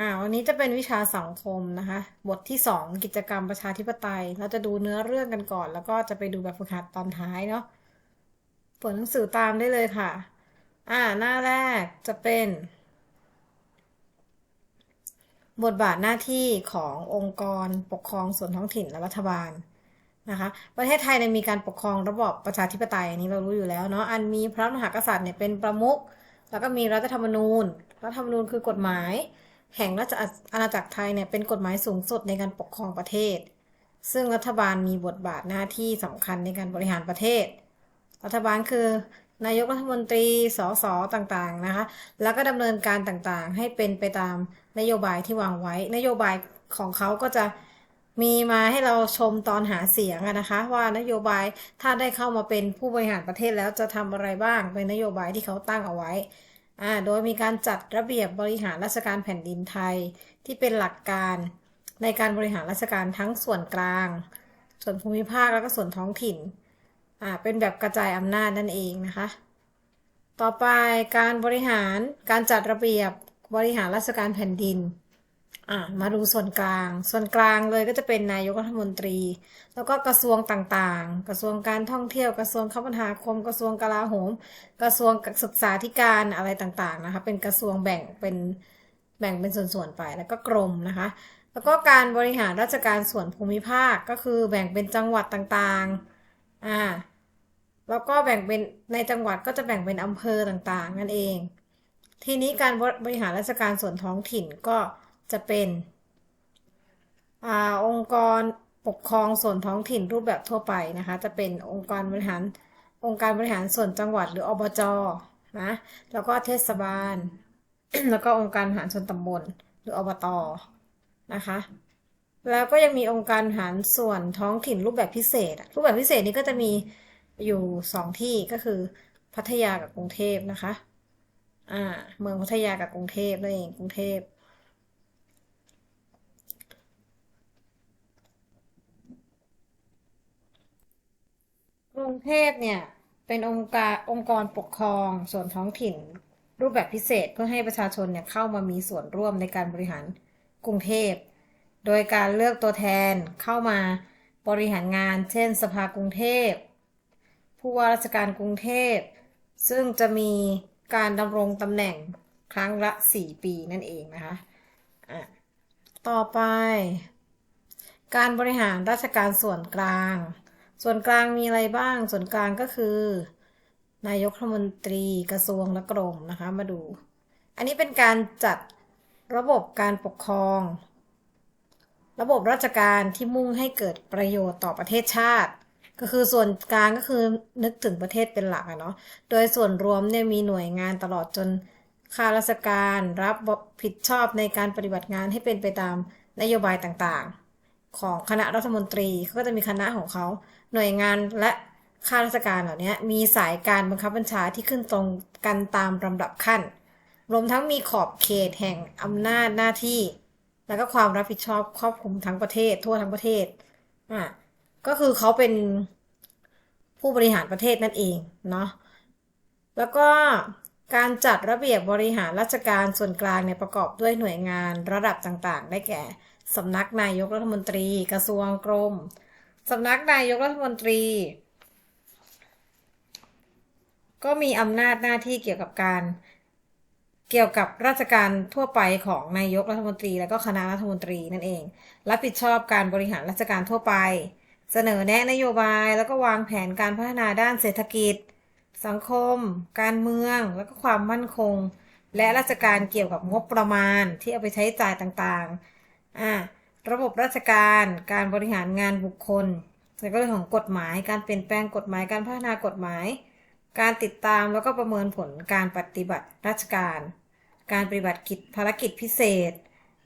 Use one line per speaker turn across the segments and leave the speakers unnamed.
อ่าวันนี้จะเป็นวิชาสังคมนะคะ บทที่สองกิจกรรมประชาธิปไตย เราจะดูเนื้อเรื่องกันก่อน แล้วก็จะไปดูแบบฝึกหัดตอนท้ายเนาะเปิดหนังสือตามได้เลยค่ะ อ่าหน้าแรกจะเป็น บทบาทหน้าที่ขององค์กรปกครองส่วนท้องถิ่นและรัฐบาลนะคะประเทศไทยเนี่ยมีการปกครองระบอบประชาธิปไตยอันนี้เรารู้อยู่แล้วเนาะอันมีพระมหากษัตริย์เนี่ยเป็นประมุขแล้วก็มีรัฐธรรมนูญ รัฐธรรมนูญคือกฎหมาย แห่งราชอาณาจักรไทยเนี่ยเป็นกฎหมายสูงสุดในการปกครองประเทศ ซึ่งรัฐบาลมีบทบาทหน้าที่สำคัญในการบริหารประเทศ รัฐบาลคือนายกรัฐมนตรี สส ต่างๆ นะคะ แล้วก็ดำเนินการต่างๆ ให้เป็นไปตามนโยบายที่วางไว้ นโยบายของเขาก็จะมีมาให้เราชมตอนหาเสียงนะคะ ว่านโยบายถ้าได้เข้ามาเป็นผู้บริหารประเทศแล้วจะทำอะไรบ้างเป็นนโยบายที่เขาตั้งเอาไว้ โดยมีการจัดระเบียบบริหารราชการแผ่นดินไทย ที่เป็นหลักการในการบริหารราชการทั้งส่วนกลาง ส่วนภูมิภาคแล้วก็ส่วนท้องถิ่น เป็นแบบกระจายอำนาจนั่นเองนะคะ ต่อไปการบริหารการจัดระเบียบบริหารราชการแผ่นดิน อ่ามาดูส่วนกลาง ส่วนกลางเลยก็จะเป็นนายกรัฐมนตรี แล้วก็กระทรวงต่างๆ กระทรวงการท่องเที่ยวกระทรวงคมนาคม กระทรวงกลาโหม กระทรวงศึกษาธิการอะไรต่างๆนะคะ เป็นกระทรวงแบ่งเป็นแบ่งเป็นส่วนๆไปแล้วก็กรมนะคะ แล้วก็การบริหารราชการส่วนภูมิภาคก็คือแบ่งเป็นจังหวัดต่างๆอ่าแล้วก็แบ่งเป็นในจังหวัดก็จะแบ่งเป็นอำเภอต่างๆนั่นเอง ทีนี้การบริหารราชการส่วนท้องถิ่นก็ จะเป็นอาองค์กรปกครองส่วนท้องถิ่นรูปแบบทั่วไปนะคะ จะเป็นองค์การบริหารองค์การบริหารส่วนจังหวัดหรืออบจนะแล้วก็เทศบาล แล้วก็องค์การบริหารส่วนตำบลหรืออบตนะคะ แล้วก็ยังมีองค์การบริหารส่วนท้องถิ่นรูปแบบพิเศษ รูปแบบพิเศษนี้ก็จะมีอยู่สองที่ก็คือพัทยากับกรุงเทพนะคะอ่าเมืองพัทยากับกรุงเทพนั่นเองกรุงเทพ รุงเทพเนี่ยเป็นองค์การองค์กรปกครองส่วนท้องถิ่น รูปแบบพิเศษเพื่อให้ประชาชนเนี่ยเข้ามามีส่วนร่วมในการบริหารกรุงเทพ โดยการเลือกตัวแทนเข้ามาบริหารงาน เช่น สภากรุงเทพ ผู้ว่าราชการกรุงเทพ ซึ่งจะมีการดำรงตำแหน่งครั้งละ 4 ปีนั่นเองนะคะะต่อไป การบริหารราชการส่วนกลาง ส่วนกลางมีอะไรบ้าง ส่วนกลางก็คือ นายกรัฐมนตรีกระทรวงและกรมนะคะ มาดู อันนี้เป็นการจัดระบบการปกครอง ระบบราชการที่มุ่งให้เกิดประโยชน์ต่อประเทศชาติ ก็คือส่วนกลางก็คือนึกถึงประเทศเป็นหลักอะเนาะ โดยส่วนรวมเนี่ยมีหน่วยงานตลอดจนข้าราชการรับผิดชอบในการปฏิบัติงานให้เป็นไปตามนโยบายต่างๆ ของคณะรัฐมนตรีเขาก็จะมีคณะของเขา หน่วยงานและข้าราชการเหล่านี้มีสายการบังคับบัญชาที่ขึ้นตรงกันตามลำดับขั้น รวมทั้งมีขอบเขตแห่งอำนาจหน้าที่ แล้วก็ความรับผิดชอบครอบคลุมทั้งประเทศ ทั่วทั้งประเทศอะก็คือเขาเป็นผู้บริหารประเทศนั่นเองเนาะแล้วก็การจัดระเบียบบริหารราชการส่วนกลางเนี่ยประกอบด้วยหน่วยงานระดับต่างๆ ได้แก่สำนักนายกรัฐมนตรี กระทรวงกรม สำนักนายกรัฐมนตรี ก็มีอำนาจหน้าที่เกี่ยวกับการเกี่ยวกับราชการทั่วไปของนายกรัฐมนตรี และก็คณะรัฐมนตรีนั่นเอง รับผิดชอบการบริหารราชการทั่วไป เสนอแนะนโยบายแล้วก็วางแผนการพัฒนาด้านเศรษฐกิจ สังคม การเมือง แล้วก็ความมั่นคง และราชการเกี่ยวกับงบประมาณที่เอาไปใช้จ่ายต่างๆอ่า ระบบราชการการบริหารงานบุคคลแล้วก็เรื่องของกฎหมาย การเปลี่ยนแปลงกฎหมายการพัฒนากฎหมาย การติดตามแล้วก็ประเมินผลการปฏิบัติราชการ การปฏิบัติกิจภารกิจพิเศษ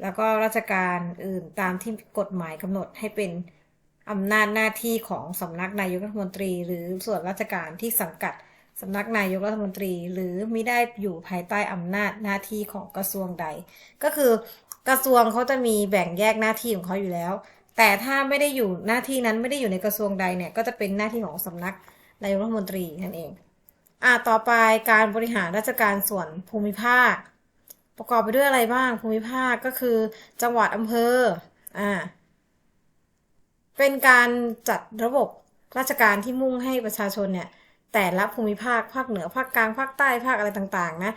แล้วก็ราชการอื่นตามที่กฎหมายกำหนดให้เป็นอำนาจหน้าที่ของสำนักนายกรัฐมนตรี หรือส่วนราชการที่สังกัดสำนักนายกรัฐมนตรี หรือไม่ได้อยู่ภายใต้อำนาจหน้าที่ของกระทรวงใด ก็คือ กระทรวงเขาจะมีแบ่งแยกหน้าที่ของเขาอยู่แล้ว แต่ถ้าไม่ได้อยู่หน้าที่นั้นไม่ได้อยู่ในกระทรวงใดเนี่ยก็จะเป็นหน้าที่ของสำนักนายกรัฐมนตรีนั่นเองอ่าต่อไปการบริหารราชการส่วนภูมิภาค ประกอบไปด้วยอะไรบ้างภูมิภาคก็คือ จังหวัดอำเภออ่าเป็นการจัดระบบราชการที่มุ่งให้ประชาชนเนี่ยแต่ละภูมิภาคภาคเหนือภาคกลางภาคใต้ภาคอะไรต่างๆนะ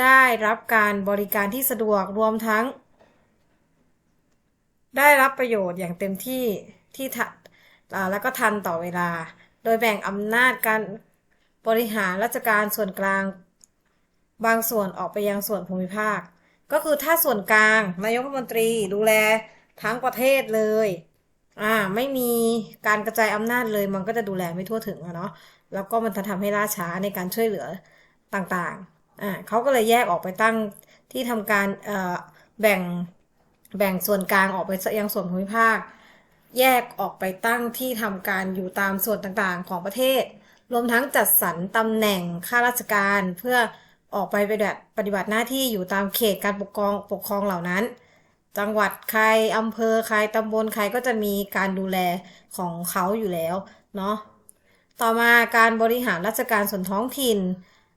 ได้รับการบริการที่สะดวกรวมทั้ง ได้รับประโยชน์อย่างเต็มที่ที่ทันแล้วก็ทันต่อเวลา โดยแบ่งอำนาจการบริหารราชการส่วนกลาง บางส่วนออกไปยังส่วนภูมิภาค ก็คือถ้าส่วนกลางนายกรัฐมนตรีดูแลทั้งประเทศเลยอ่าไม่มีการกระจายอำนาจเลยมันก็จะดูแลไม่ทั่วถึงอะเนาะแล้วก็มันจะทำให้ล่าช้าในการช่วยเหลือต่างๆอ่าเขาก็เลยแยกออกไปตั้งที่ทำการเอ่อแบ่ง แบ่งส่วนกลางออกไปยังส่วนภูมิภาค แยกออกไปตั้งที่ทำการอยู่ตามส่วนต่างๆของประเทศ รวมทั้งจัดสรรตำแหน่งข้าราชการเพื่อออกไปปฏิบัติปฏิบัติหน้าที่อยู่ตามเขตการปกครองปกครองเหล่านั้น จังหวัดใครอำเภอใครตำบลใครก็จะมีการดูแลของเขาอยู่แล้วเนาะต่อมาการบริหารราชการส่วนท้องถิ่น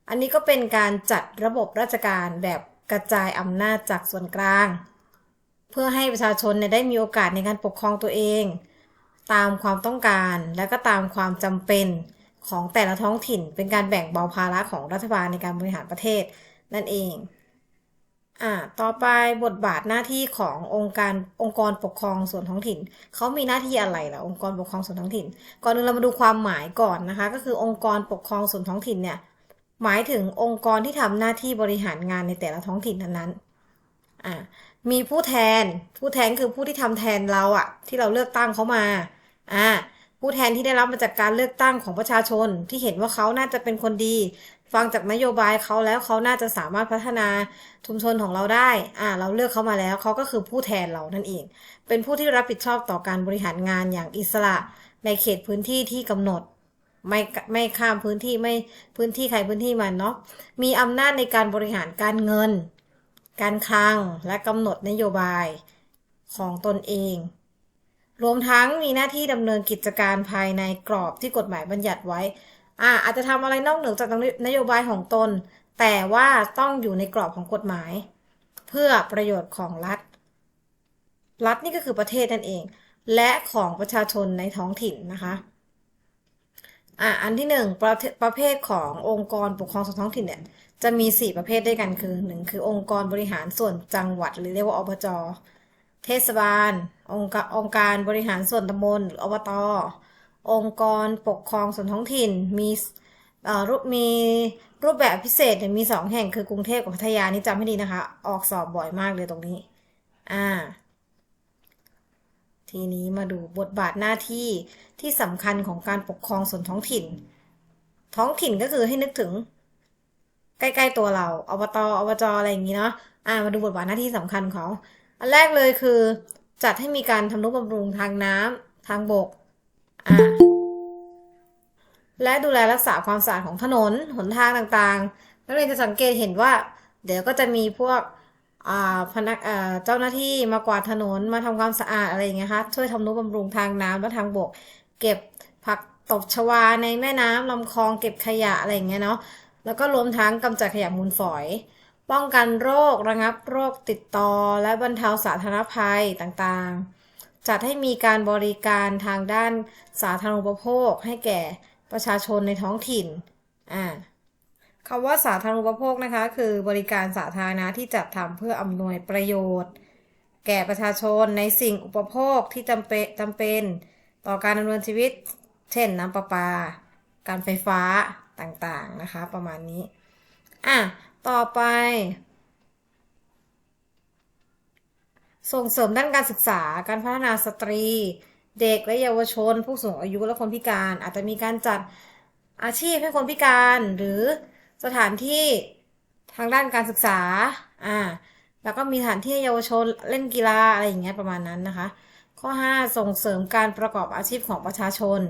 อันนี้ก็เป็นการจัดระบบราชการแบบกระจายอำนาจจากส่วนกลาง เพื่อให้ประชาชนเนี่ยได้มีโอกาสในการปกครองตัวเอง ตามความต้องการและก็ตามความจำเป็นของแต่ละท้องถิ่น เป็นการแบ่งเบาภาระของรัฐบาลในการบริหารประเทศนั่นเองอ่าต่อไปบทบาทหน้าที่ขององค์การองค์กรปกครองส่วนท้องถิ่นเขามีหน้าที่อะไรล่ะองค์กรปกครองส่วนท้องถิ่น ก่อนอื่นเรามาดูความหมายก่อนนะคะ ก็คือองค์กรปกครองส่วนท้องถิ่นเนี่ยหมายถึงองค์กรที่ทำหน้าที่บริหารงานในแต่ละท้องถิ่นนั้นๆอ่า มีผู้แทน ผู้แทนคือผู้ที่ทำแทนเราอะที่เราเลือกตั้งเขามาอ่าผู้แทนที่ได้รับมาจากการเลือกตั้งของประชาชนที่เห็นว่าเขาน่าจะเป็นคนดี ฟังจากนโยบายเขาแล้วเขาน่าจะสามารถพัฒนาชุมชนของเราได้ อ่า เราเลือกเขามาแล้วเขาก็คือผู้แทนเรานั่นเอง เป็นผู้ที่รับผิดชอบต่อการบริหารงานอย่างอิสระในเขตพื้นที่ที่กำหนด ไม่ไม่ข้ามพื้นที่ไม่พื้นที่ใครพื้นที่มันเนาะมีอำนาจในการบริหารการเงิน การคลังและกำหนดนโยบายของตนเอง รวมทั้งมีหน้าที่ดำเนินกิจการภายในกรอบที่กฎหมายบัญญัติไว้อาอาจจะทำอะไรนอกเหนือจากนโยบายของตน แต่ว่าต้องอยู่ในกรอบของกฎหมาย เพื่อประโยชน์ของรัฐ รัฐนี่ก็คือประเทศนั่นเอง และของประชาชนในท้องถิ่นนะคะอ่าอันที่หนึ่งประประเภทขององค์กรปกครองส่วนท้องถิ่นเนี่ย จะมี 4 ประเภทด้วยกันคือ 1 คือองค์กรบริหารส่วนจังหวัด หรือเรียกว่าอบจ เทศบาล องค์กองค์การบริหารส่วนตำบลหรืออบต องค์กรปกครองส่วนท้องถิ่น มีรูปมีรูปแบบพิเศษเนี่ยมี 2 แห่งคือกรุงเทพกับพัทยานี่จำให้ดีนะคะ ออกสอบบ่อยมากเลยตรงนี้ อ่า ทีนี้มาดูบทบาทหน้าที่ที่สำคัญของการปกครองส่วนท้องถิ่น ท้องถิ่นก็คือให้นึกถึง ใกล้ๆตัวเราอบตอบจอะไรอย่างนี้เนาะอ่ามาดูบทบาทหน้าที่สำคัญของเขาอันแรกเลยคือ จัดให้มีการทำนุบำรุงทางน้ำทางบกอ่าและดูแลรักษาความสะอาดของถนนหนทางต่างๆนักเรียนจะสังเกตเห็นว่า เดี๋ยวก็จะมีพวกอ่าพนักอ่าเจ้าหน้าที่มากวาดถนนมาทำความสะอาดอะไรอย่างเงี้ยคะช่วยทำนุบำรุงทางน้ำและทางบก เก็บผักตบชวาในแม่น้ำลำคลองเก็บขยะอะไรอย่างเงี้ยเนาะ แล้วก็รวมทั้งกำจัดขยะมูลฝอย ป้องกันโรคระงับโรคติดต่อ และบรรเทาสาธารณภัยต่างๆ จัดให้มีการบริการทางด้านสาธารณูปโภค ให้แก่ประชาชนในท้องถิ่นอ่าคำว่าสาธารณูปโภคนะคะ คือบริการสาธารณะที่จัดทำเพื่ออำนวยประโยชน์ แก่ประชาชนในสิ่งอุปโภคที่จำเป็นจำเป็น ต่อการดำเนินชีวิต เช่นน้ำประปา การไฟฟ้า ต่างๆนะคะ ประมาณนี้ อะ ต่อไป ส่งเสริมด้านการศึกษาการพัฒนาสตรี เด็กและเยาวชน ผู้สูงอายุและคนพิการ อาจจะมีการจัดอาชีพให้คนพิการหรือสถานที่ทางด้านการศึกษา อ่า แล้วก็มีสถานที่เยาวชนเล่นกีฬาอะไรอย่างเงี้ยประมาณนั้นนะคะ ข้อ 5 ส่งเสริมการประกอบอาชีพของประชาชน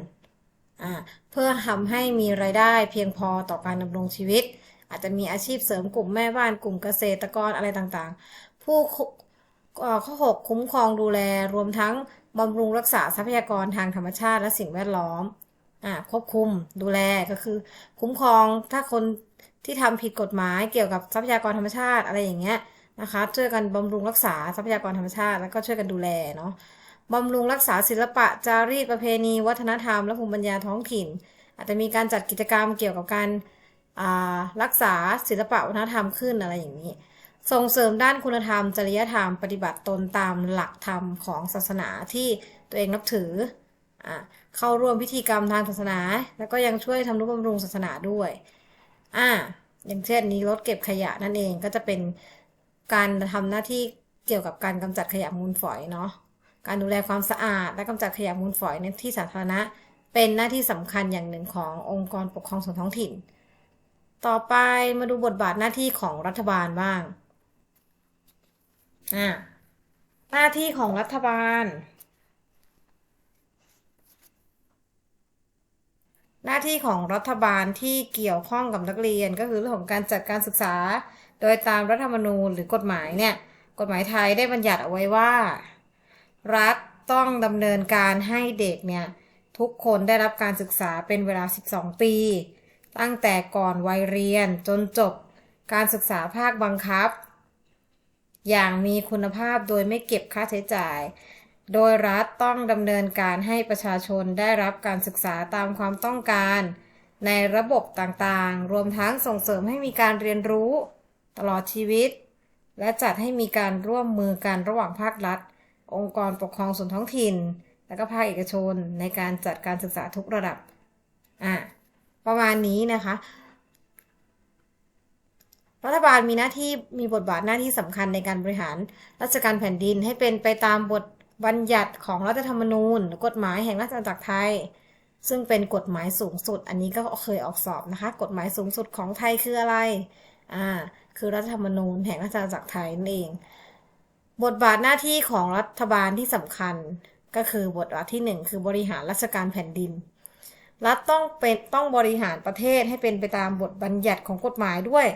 เพื่อทำให้มีรายได้เพียงพอต่อการดำรงชีวิต อาจจะมีอาชีพเสริมกลุ่มแม่บ้านกลุ่มเกษตรกรอะไรต่างๆ ผู้ข้อ 6 คุ้มครองดูแลรวมทั้งบำรุงรักษาทรัพยากรทางธรรมชาติและสิ่งแวดล้อมอ่าควบคุมดูแลก็คือ คุ้มครองถ้าคนที่ทำผิดกฎหมายเกี่ยวกับทรัพยากรธรรมชาติอะไรอย่างเงี้ยนะคะ ช่วยกันบำรุงรักษาทรัพยากรธรรมชาติแล้วก็ช่วยกันดูแลเนาะ บำรุงรักษาศิลปะ จารีตประเพณี วัฒนธรรม และภูมิปัญญาท้องถิ่น อาจจะมีการจัดกิจกรรมเกี่ยวกับการรักษาศิลปะวัฒนธรรมขึ้นอะไรอย่างนี้ ส่งเสริมด้านคุณธรรม จริยธรรม ปฏิบัติตนตามหลักธรรมของศาสนาที่ตัวเองนับถืออเข้าร่วมพิธีกรรมทางศาสนา แล้วก็ยังช่วยทำนุบำรุงศาสนาด้วยอ่าอย่างเช่นนี้รถเก็บขยะนั่นเองก็จะเป็นการทำหน้าที่เกี่ยวกับการกำจัดขยะมูลฝอยเนาะ การดูแลความสะอาด และกำจัดขยะมูลฝอยในที่สาธารณะ เป็นหน้าที่สำคัญอย่างหนึ่งขององค์กรปกครองส่วนท้องถิ่น ต่อไปมาดูบทบาทหน้าที่ของรัฐบาลบ้างอ่าหน้าที่ของรัฐบาล หน้าที่ของรัฐบาลที่เกี่ยวข้องกับนักเรียนก็คือเรื่องของการจัดการศึกษา โดยตามรัฐธรรมนูญหรือกฎหมายเนี่ย กฎหมายไทยได้บัญญัติเอาไว้ว่า รัฐต้องดำเนินการให้เด็กเนี่ย ทุกคนได้รับการศึกษาเป็นเวลา 12 ปี ตั้งแต่ก่อนวัยเรียนจนจบการศึกษาภาคบังคับ อย่างมีคุณภาพโดยไม่เก็บค่าใช้จ่าย โดยรัฐต้องดำเนินการให้ประชาชนได้รับการศึกษาตามความต้องการ ในระบบต่างๆ รวมทั้งส่งเสริมให้มีการเรียนรู้ ตลอดชีวิต และจัดให้มีการร่วมมือกันระหว่างภาครัฐ องค์กรปกครองส่วนท้องถิ่น และก็ภาคเอกชนในการจัดการศึกษาทุกระดับอะประมาณนี้นะคะ รัฐบาลมีหน้าที่มีบทบาทหน้าที่สำคัญในการบริหารราชการแผ่นดินให้เป็นไปตามบทบัญญัติของรัฐธรรมนูญ กฎหมายแห่งราชอาณาจักรไทย ซึ่งเป็นกฎหมายสูงสุด อันนี้ก็เคยออกสอบนะคะ กฎหมายสูงสุดของไทยคืออะไร อ่า คือรัฐธรรมนูญแห่งราชอาณาจักรไทยนั่นเอง บทบาทหน้าที่ของรัฐบาลที่สำคัญก็คือบทบาทที่หนึ่งคือบริหารราชการแผ่นดิน รัฐต้องเป็นต้องบริหารประเทศให้เป็นไปตามบทบัญญัติของกฎหมายด้วย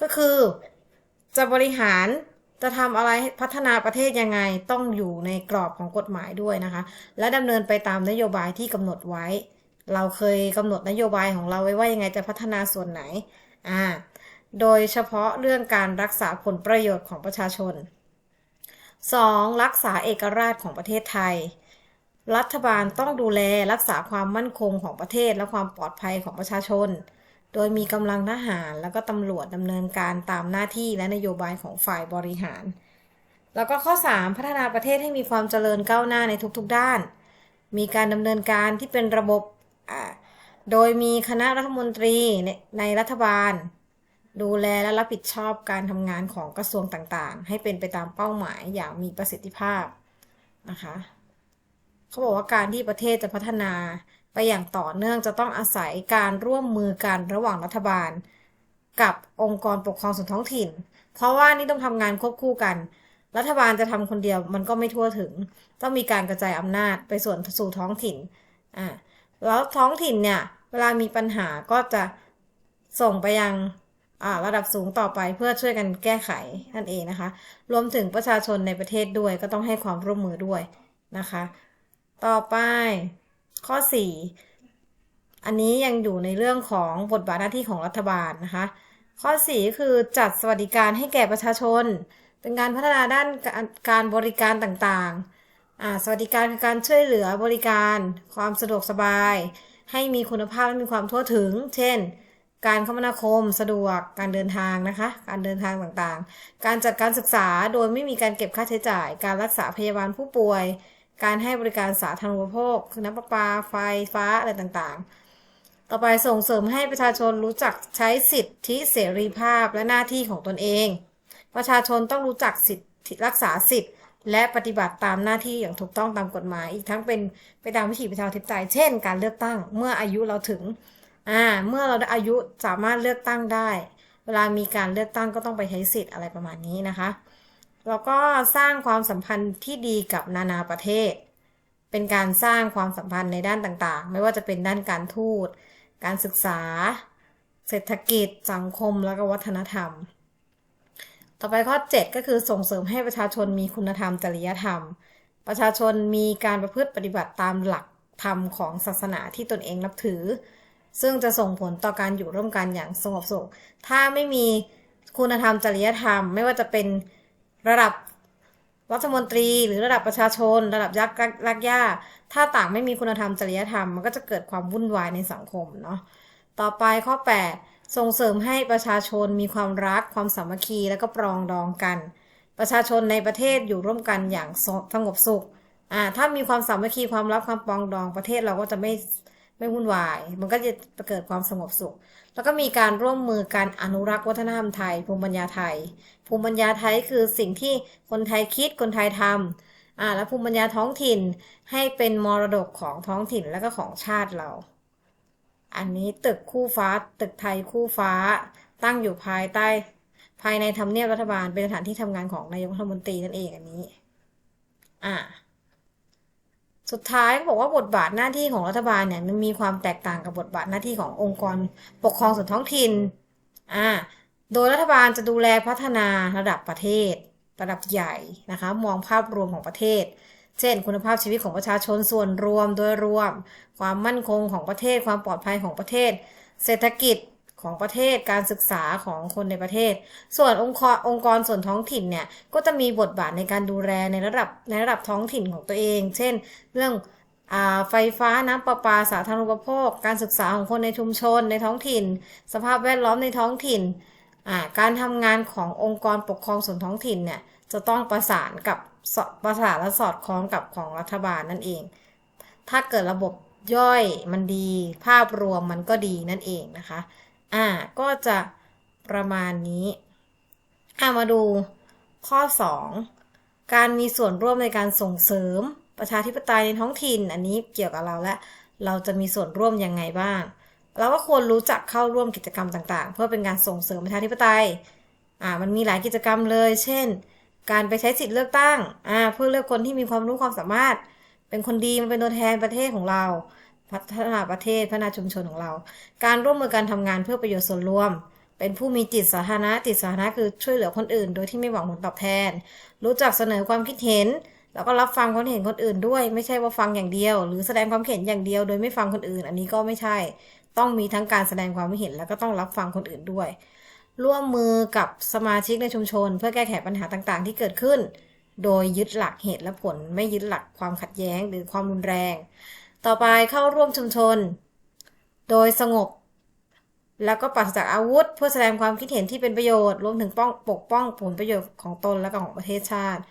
ก็คือ จะบริหารจะทำอะไรพัฒนาประเทศยังไงต้องอยู่ในกรอบของกฎหมายด้วยนะคะ และดำเนินไปตามนโยบายที่กำหนดไว้ เราเคยกำหนดนโยบายของเราไว้ว่ายังไงจะพัฒนาส่วนไหนอ่าโดยเฉพาะเรื่องการรักษาผลประโยชน์ของประชาชน 2. รักษาเอกราชของประเทศไทย รัฐบาลต้องดูแลรักษาความมั่นคงของประเทศและความปลอดภัยของประชาชน โดยมีกำลังทหารแล้วก็ตำรวจดำเนินการตามหน้าที่และนโยบายของฝ่ายบริหาร แล้วก็ข้อ 3 พัฒนาประเทศให้มีความเจริญก้าวหน้าในทุกๆด้าน มีการดำเนินการที่เป็นระบบ โดยมีคณะรัฐมนตรีในในรัฐบาล ดูแลและรับผิดชอบการทำงานของกระทรวงต่างๆ ให้เป็นไปตามเป้าหมายอย่างมีประสิทธิภาพนะคะเขาบอกว่าการที่ประเทศจะพัฒนาไปอย่างต่อเนื่องจะต้องอาศัยการร่วมมือกันระหว่างรัฐบาล กับองค์กรปกครองส่วนท้องถิ่น เพราะว่านี่ต้องทำงานควบคู่กัน รัฐบาลจะทำคนเดียวมันก็ไม่ทั่วถึง ต้องมีการกระจายอำนาจไปส่วนสู่ท้องถิ่นอ่าแล้วท้องถิ่นเนี่ยเวลามีปัญหาก็จะส่งไปยัง ระดับสูงต่อไปเพื่อช่วยกันแก้ไขนั่นเองนะคะ รวมถึงประชาชนในประเทศด้วยก็ต้องให้ความร่วมมือด้วยนะคะ ต่อไปข้อ 4 อันนี้ยังอยู่ในเรื่องของบทบาทหน้าที่ของรัฐบาลนะคะ ข้อ 4 คือจัดสวัสดิการให้แก่ประชาชน เป็นการพัฒนาด้านการบริการต่างๆ สวัสดิการคือการช่วยเหลือบริการ ความสะดวกสบาย ให้มีคุณภาพและมีความทั่วถึง เช่น การคมนาคมสะดวกการเดินทางนะคะ การเดินทางต่างๆ การจัดการศึกษาโดยไม่มีการเก็บค่าใช้จ่าย การรักษาพยาบาลผู้ป่วย การให้บริการสาธารณูปโภคคือน้ำประปาไฟฟ้าอะไรต่างๆ ต่อไปส่งเสริมให้ประชาชนรู้จักใช้สิทธิเสรีภาพและหน้าที่ของตนเอง ประชาชนต้องรู้จักสิทธิรักษาสิทธิและปฏิบัติตามหน้าที่อย่างถูกต้องตามกฎหมาย อีกทั้งเป็นไปตามวิถีประชาธิปไตยเช่น การเลือกตั้งเมื่ออายุเราถึง อ่าเมื่อเราได้อายุสามารถเลือกตั้งได้ เวลามีการเลือกตั้งก็ต้องไปใช้สิทธิ์อะไรประมาณนี้นะคะ แล้วก็สร้างความสัมพันธ์ที่ดีกับนานาประเทศ เป็นการสร้างความสัมพันธ์ในด้านต่างๆ ไม่ว่าจะเป็นด้านการทูต การศึกษา เศรษฐกิจ สังคม แล้วก็วัฒนธรรม ต่อไปข้อ 7 ก็คือส่งเสริมให้ประชาชนมีคุณธรรมจริยธรรม ประชาชนมีการประพฤติปฏิบัติตามหลักธรรมของศาสนาที่ตนเองนับถือ ซึ่งจะส่งผลต่อการอยู่ร่วมกันอย่างสงบสุข ถ้าไม่มีคุณธรรมจริยธรรม ไม่ว่าจะเป็นระดับรัฐมนตรีหรือระดับประชาชน ระดับยักษ์รักย่าถ้าต่างไม่มีคุณธรรมจริยธรรม มันก็จะเกิดความวุ่นวายในสังคมเนาะต่อไปข้อ 8 ส่งเสริมให้ประชาชนมีความรัก ความสามัคคีและก็ปรองดองกัน ประชาชนในประเทศอยู่ร่วมกันอย่างสงบสุขอ่าถ้ามีความสามัคคีความรักความปรองดองประเทศเราก็จะไม่ ไม่วุ่นวาย มันก็จะเกิดความสงบสุข แล้วก็มีการร่วมมือการอนุรักษ์วัฒนธรรมไทย ภูมิปัญญาไทย ภูมิปัญญาไทยคือสิ่งที่คนไทยคิดคนไทยทำอ่าและภูมิปัญญาท้องถิ่นให้เป็นมรดกของท้องถิ่นและก็ของชาติเรา อันนี้ตึกคู่ฟ้า ตึกไทยคู่ฟ้า ตั้งอยู่ภายใต้ ภายในทำเนียบรัฐบาลเป็นสถานที่ทำงานของนายกรัฐมนตรีนั่นเองอันนี้ อ่า สุดท้ายก็บอกว่าบทบาทหน้าที่ของรัฐบาลเนี่ยมันมีความแตกต่างกับบทบาทหน้าที่ขององค์กรปกครองส่วนท้องถิ่นอ่าโดยรัฐบาลจะดูแลพัฒนาระดับประเทศ ระดับใหญ่นะคะ มองภาพรวมของประเทศ เช่น คุณภาพชีวิตของประชาชนส่วนรวมโดยรวม ความมั่นคงของประเทศ ความปลอดภัยของประเทศ เศรษฐกิจ ของประเทศการศึกษาของคนในประเทศ ส่วนองค์กรองค์กรส่วนท้องถิ่นเนี่ยก็จะมีบทบาทในการดูแลในระดับในระดับท้องถิ่นของตัวเอง เช่น เรื่องไฟฟ้าน้ำประปาสาธารณูปโภค การศึกษาของคนในชุมชนในท้องถิ่น สภาพแวดล้อมในท้องถิ่น การทำงานขององค์กรปกครองส่วนท้องถิ่นเนี่ยจะต้องประสานกับประสานและสอดคล้องกับของรัฐบาลนั่นเอง ถ้าเกิดระบบย่อยมันดี ภาพรวมมันก็ดีนั่นเองนะคะ อ่าก็จะประมาณนี้อ่ามาดูข้อ 2 การมีส่วนร่วมในการส่งเสริมประชาธิปไตยในท้องถิ่น อันนี้เกี่ยวกับเราและเราจะมีส่วนร่วมยังไงบ้าง เราก็ควรรู้จักเข้าร่วมกิจกรรมต่างๆ เพื่อเป็นการส่งเสริมประชาธิปไตยอ่ามันมีหลายกิจกรรมเลย เช่น การไปใช้สิทธิ์เลือกตั้งอ่าเพื่อเลือกคนที่มีความรู้ความสามารถ เป็นคนดีมาเป็นตัวแทนประเทศของเรา พัฒนาประเทศพัฒนาชุมชนของเรา การร่วมมือการทำงานเพื่อประโยชน์ส่วนรวม เป็นผู้มีจิตสาธารณะจิตสาธารณะคือช่วยเหลือคนอื่น โดยที่ไม่หวังผลตอบแทน รู้จักเสนอความคิดเห็น แล้วก็รับฟังความเห็นคนอื่นด้วย ไม่ใช่ว่าฟังอย่างเดียว หรือแสดงความเห็นอย่างเดียว โดยไม่ฟังคนอื่น อันนี้ก็ไม่ใช่ ต้องมีทั้งการแสดงความเห็น แล้วก็ต้องรับฟังคนอื่นด้วย ร่วมมือกับสมาชิกในชุมชน เพื่อแก้ไขปัญหาต่างๆ ที่เกิดขึ้น โดยยึดหลักเหตุและผล ไม่ยึดหลักความขัดแย้ง หรือความรุนแรง ต่อไปเข้าร่วมชุมชน โดยสงบ แล้วก็ปราศจากอาวุธ เพื่อแสดงความคิดเห็นที่เป็นประโยชน์ รวมถึงป้องปกป้องผลประโยชน์ของตนและของประเทศชาติ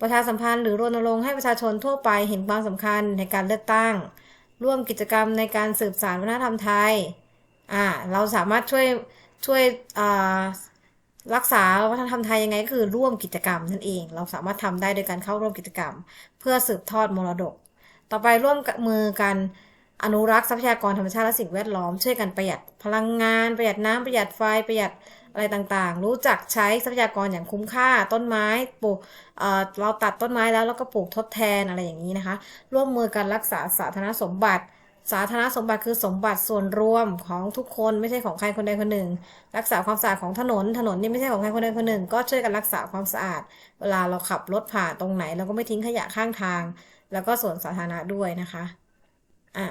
ประชาสัมพันธ์หรือรณรงค์ให้ประชาชนทั่วไปเห็นความสำคัญในการเลือกตั้ง ร่วมกิจกรรมในการสืบสานวัฒนธรรมไทยอ่าเราสามารถช่วยช่วยรักษาวัฒนธรรมไทยยังไงก็คือร่วมกิจกรรมนั่นเอง เราสามารถทำได้โดยการเข้าร่วมกิจกรรม เพื่อสืบทอดมรดก ต่อไปร่วมมือกันอนุรักษ์ทรัพยากรธรรมชาติและสิ่งแวดล้อม ช่วยกันประหยัดพลังงาน ประหยัดน้ำประหยัดไฟประหยัดอะไรต่างๆ รู้จักใช้ทรัพยากรอย่างคุ้มค่าต้นไม้ปลูกเเราตัดต้นไม้แล้วแล้วก็ปลูกทดแทนอะไรอย่างนี้นะคะ ร่วมมือกันรักษาสาธารณสมบัติ สาธารณสมบัติคือสมบัติส่วนรวมของทุกคนไม่ใช่ของใครคนใดคนหนึ่ง รักษาความสะอาดของถนนถนนนี่ไม่ใช่ของใครคนใดคนหนึ่ง ก็ช่วยกันรักษาความสะอาด เวลาเราขับรถผ่านตรงไหน เราก็ไม่ทิ้งขยะข้างทาง แล้วก็ส่วนสาธารณะด้วยนะคะ อ่า